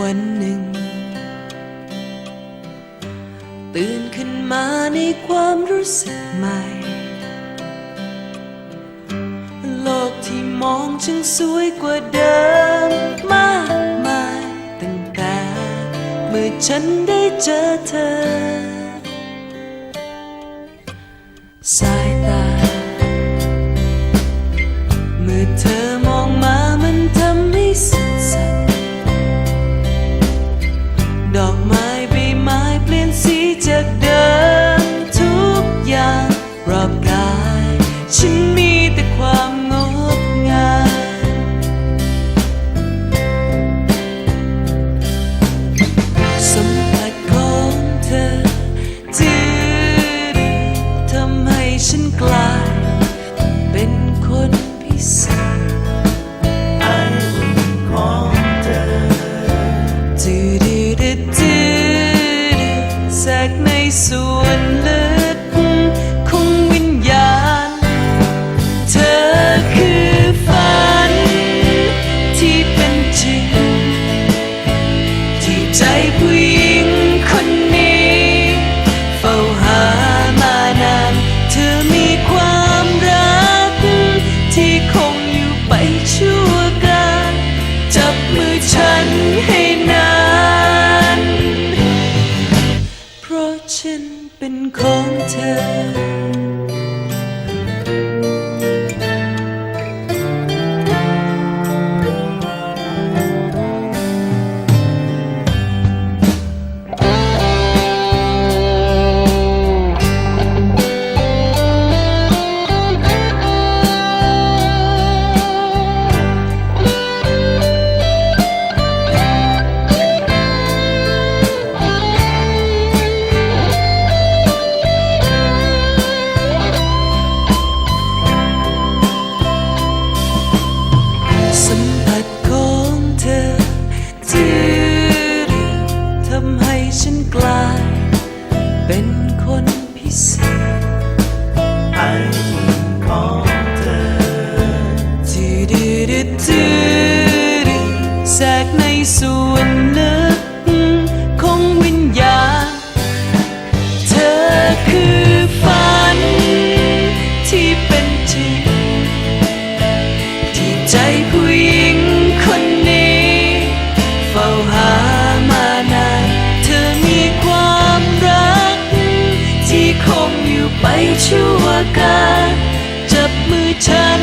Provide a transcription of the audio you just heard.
วันหนึ่ง ตื่นขึ้นมาในความรู้สึกใหม่ โลกที่มองจึงสวยกว่าเดิมมากมายตั้งแต่เมื่อฉันได้เจอเธอ สายตา ที่คงอยู่ไปชั่วกาลจับมือฉันให้นาน เพราะฉันเป็นของเธอ คนพิเศษไออุ่นของเธอจืดดจืดแทรกในส่วนเนื้อ ไปชั่วกาจับมือฉัน